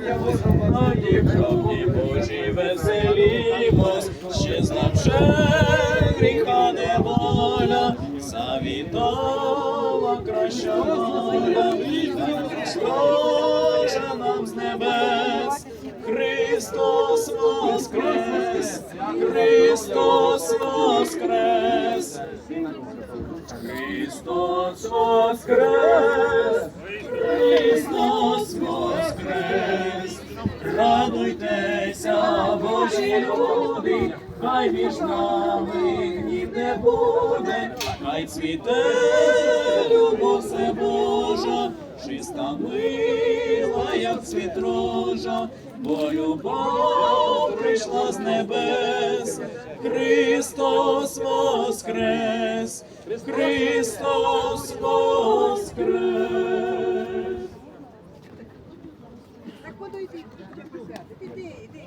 Раді правді Божі веселімось, ще знавше гріха неволя, завітала краща воля, Схожа нам з небес, Христос воскрес, Христос воскрес, Христос воскрес, Христос радуйтеся, Божі люди, хай між нами гнів не буде, хай цвіте любов все Божа, чиста мила, як цвіт рожа, бо любов прийшла з небес, Христос воскрес, Христос воскрес. Подойди, іди, іди.